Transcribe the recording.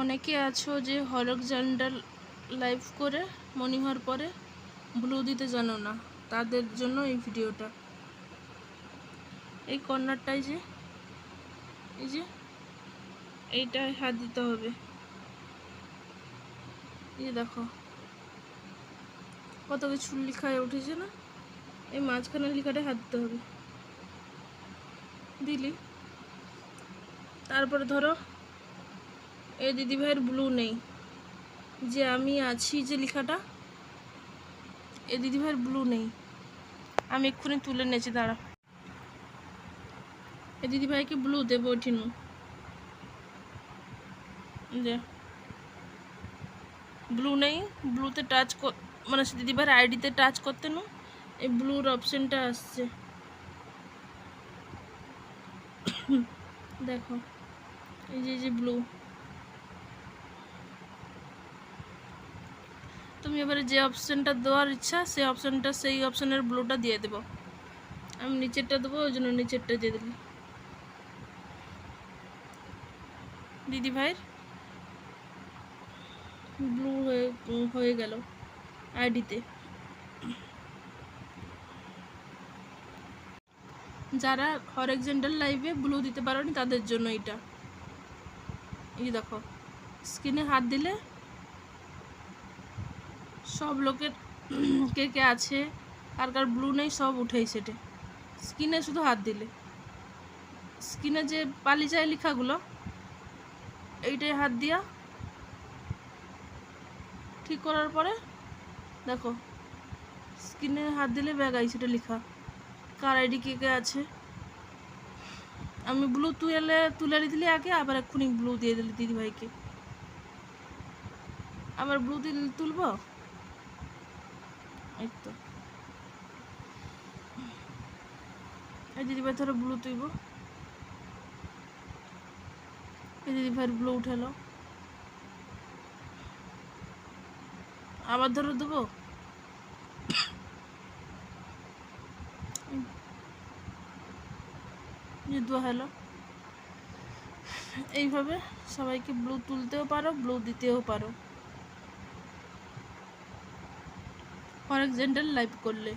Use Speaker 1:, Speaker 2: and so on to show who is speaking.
Speaker 1: অনেকে আছো যে হরক জান্ডাল লাইভ করে মনি হওয়ার পরে ব্লু দিতে জানো না, তাদের জন্য এই ভিডিওটা। এই কর্নারটায় যে, এই যে, এইটায় হাত দিতে হবে। এই দেখো, কত কিছু লেখা উঠেছে না? এই মাঝখানে লেখাটায় হাত দিতে হবে। দিলি। তারপরে ধরো এই দিদিভাইয়ের ব্লু নেই। যে আমি আছি যে লেখাটা, এ দিদিভাইয়ের ব্লু নেই। আমি এক্ষুনি তুলে নিয়েছি, দাঁড়া। এ দিদিভাইকে ব্লু দেবো ওঠিনু যে ব্লু নেই ব্লুতে টাচ মানে সে দিদিভাইয়ের আইডিতে টাচ করতে না, এই ব্লুর অপশনটা আসছে। দেখো, এই যে যে ব্লু তুমি এবারে যে অপশানটা দেওয়ার ইচ্ছা, সেই অপশানটা সেই অপশানের ব্লুটা দিয়ে দেবো। আমি নিচেরটা দেবো, ওই জন্য নিচেরটা দিয়ে দিলি দিদি ভাইয়ের ব্লু হয়ে হয়ে গেল আইডিতে যারা হরেক জেন্ডার লাইভে ব্লু দিতে পারোনি, তাদের জন্য এটা এই দেখো স্ক্রিনে হাত দিলে সব লোকের কে কে আছে, কার কার ব্লু নেই, সব উঠেই সেটে। স্কিনে শুধু হাত দিলে। স্কিনে যে পালি যায় লেখাগুলো, এইটাই হাত দিয়া ঠিক করার পরে, দেখো স্কিনে হাত দিলে ব্যাগ আই সেটা লেখা, কার আইডি কে কে আছে। আমি ব্লু তুলে তুলে দিলি আগে, আবার এক্ষুনি ব্লু দিয়ে দিলি দিদিভাইকে। আবার ব্লু দিলে তুলবো? এই তো এই দিদিভাই ধরো ব্লু তুইব। এই দিদিভাইয়ের ব্লু উঠালো। আবার ধরো দেবো? দোয়া হলো। এইভাবে সবাইকে ব্লু তুলতেও পারো ব্লু দিতেও পারো। জেন্ডার লাইভ করলে